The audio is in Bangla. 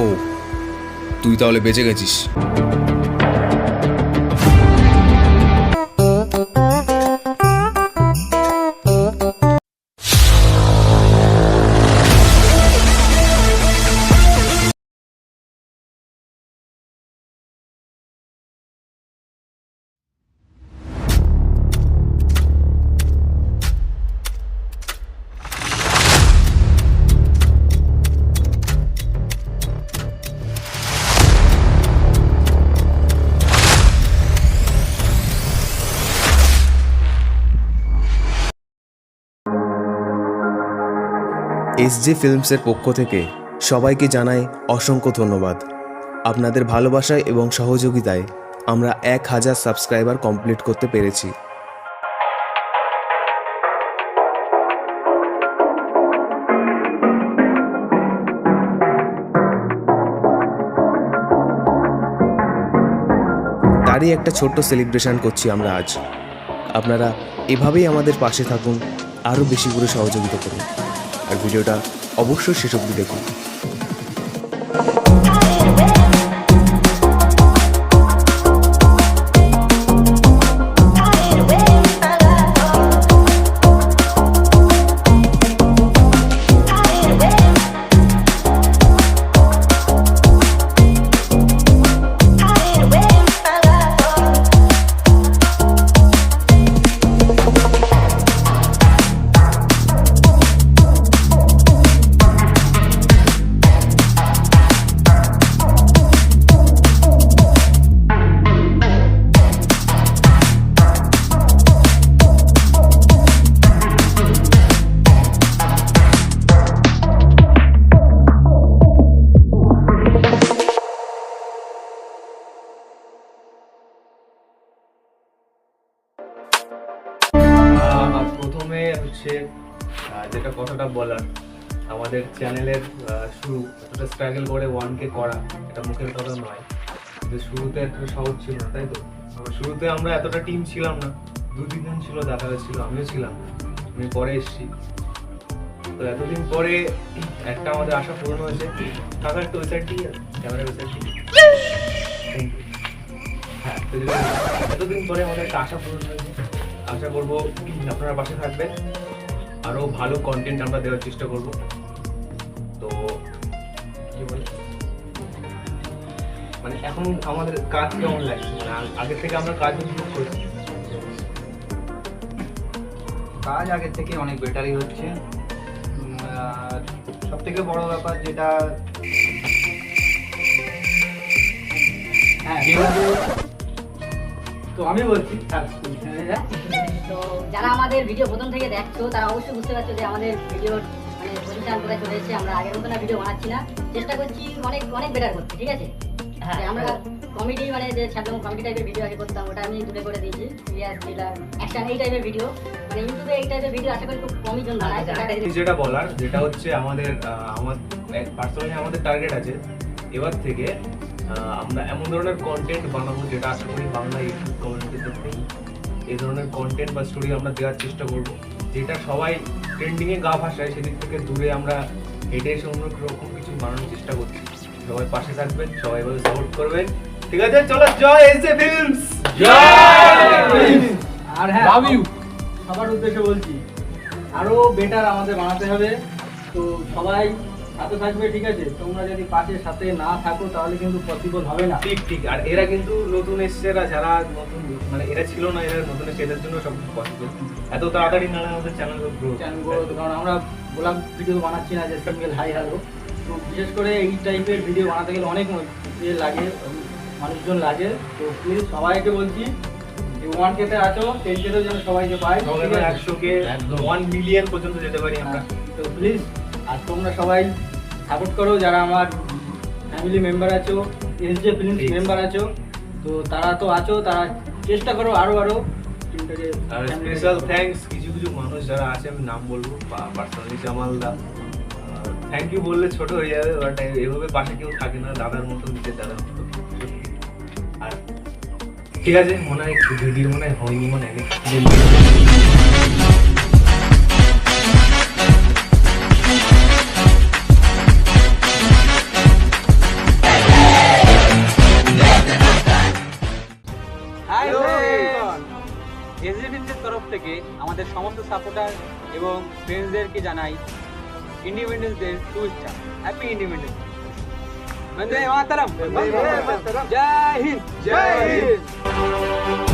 ও তুই তাহলে বেঁচে গেছিস। এস জে ফিল্মসের পক্ষ থেকে সবাইকে জানাই অসংখ্য ধন্যবাদ। আপনাদের ভালোবাসায় এবং সহযোগিতায় আমরা এক হাজার সাবস্ক্রাইবার কমপ্লিট করতে পেরেছি। তারই একটা ছোট্ট সেলিব্রেশন করছি আমরা আজ। আপনারা এভাবেই আমাদের পাশে থাকুন, আরও বেশি করে সহযোগিতা করুন। আর ভিডিওটা অবশ্যই শেষ অবধি দেখুন। হচ্ছে যেটা কথাটা বলার, আমাদের চ্যানেলের শুরু, এতটা স্ট্রাগল করে ওয়ানকে করা, এটা মুখের কথা নয়। কিন্তু শুরুতে এতটা সহজ ছিল না, তাই তো? শুরুতে আমরা এতটা টিম ছিলাম না, দু তিনজন ছিল, দেখা ছিল আমিও ছিলাম, আমি পরে এসেছি। তো এতদিন পরে একটা আমাদের আশা পূরণ হয়েছে। টাকার তো ওয়েবসাইটটি ক্যামেরা ওয়েবসাইটটি হ্যাঁ এতদিন পরে আমাদের একটা আশা পূরণ হয়েছে। আশা করব আপনারা পাশে থাকবেন। আরও ভালো কন্টেন্ট আমরা দেওয়ার চেষ্টা করব। তো কি বলে? মানে এখন আমাদের কাজ কেমন লাগছে? মানে আগের থেকে আমরা কাজ শুরু করছি কাজ আগের থেকে অনেক বেটারই হচ্ছে। সব থেকে বড় ব্যাপার যেটা হ্যাঁ তো আমি বলছি থাক, তুই শুনে যা। তো যারা আমাদের ভিডিও প্রথম থেকে দেখছ তারা অবশ্যই বুঝতে পারছ যে আমাদের ভিডিওর মানে চলে এসেছে। আমরা আগের ভিডিও বানাচ্ছি না। চেষ্টা করছি অনেক অনেক বেটার করতে ঠিক আছে? যে আমরা কমেডি মানে যে ছাত্র কমেডি টাইপের ভিডিও আগে করতাম ওটা আমি তুলে করে দিয়েছি। সিরিয়াস থ্রিলার অ্যাকশন এই টাইপের ভিডিও মানে ইউটিউবে এই টাইপের ভিডিও আশা করি খুব কমই জন বানায় সেটা- যেটা বলার যেটা হচ্ছে আমাদের আমার পার্সোনালি আমাদের টার্গেট আছে। এবার থেকে আমরা এমন ধরনের কন্টেন্ট বানাবো যেটা আশা করি বাংলা ইউটিউব কমিউনিটিতে নেই। এই ধরনের কন্টেন্ট বা স্টোরি আমরা দেওয়ার চেষ্টা করব যেটা সবাই ট্রেন্ডিংয়ে গা ভাসায় সেদিক থেকে দূরে আমরা হেঁটে এসে অন্য রকম কিছু বানানোর চেষ্টা করছি। সবাই পাশে থাকবেন সবাই ভাবে সাপোর্ট করবেন। ঠিক আছে চলো জয় এস এ ফিল্মস আর হ্যাঁ সবার উদ্দেশ্যে বলছি আরও বেটার আমাদের বানাতে হবে। তো সবাই সাথে থাকবে ঠিক আছে? তোমরা যদি পাশে সাথে না থাকো তাহলে কিন্তু পসিবল হবে না। ঠিক ঠিক। আর এরা কিন্তু নতুন এসছে এরা যারা নতুন মানে এরা ছিল না এরা নতুন এসছে এদের জন্য সব কিছু পসিবল এত তাড়াতাড়ি না আমাদের চ্যানেল গ্রো চ্যানেল গ্রোথ কারণ আমরা ব্লগ ভিডিও বানাচ্ছি না যে সিঙ্গেল হাই হ্যালো তো বিশেষ করে এই টাইপের ভিডিও বানাতে গেলে অনেক ইয়ে লাগে মানুষজন লাগে। তো প্লিজ সবাইকে বলছি যে ওয়ান কেতে আছো টেন কেতেও যেন সবাইকে পাই একশো কে ওয়ান মিলিয়ন পর্যন্ত যেতে পারি আমরা। তো প্লিজ আর তোমরা সবাই সাপোর্ট করো যারা আমার ফ্যামিলি মেম্বার আছো S J film Please. Member আছো। তো তারা তো আছো তারা চেষ্টা করো আরও আরও টিমটাকে আর স্পেশাল থ্যাঙ্কস কিছু কিছু মানুষ যারা আছে আমি নাম বলব পার্সোনালি জামালদা থ্যাংক ইউ বললে ছোট হয়ে যাবে বাট এভাবে পাশে কেউ থাকে না দাদার মতো নিজের দাদার মতো আর ঠিক আছে মনে হয় ভিডিও মনে হয় হয়নি মনে হয় এসডিবিসির তরফ থেকে আমাদের সমস্ত সাপোর্টার এবং ফ্রেন্ডসদেরকে জানাই ইন্ডিপেন্ডেন্স ডে শুভেচ্ছা। হ্যাপি ইন্ডিপেন্ডেন্স বন্দে মাতারাম জয় হিন্দ জয় হিন্দ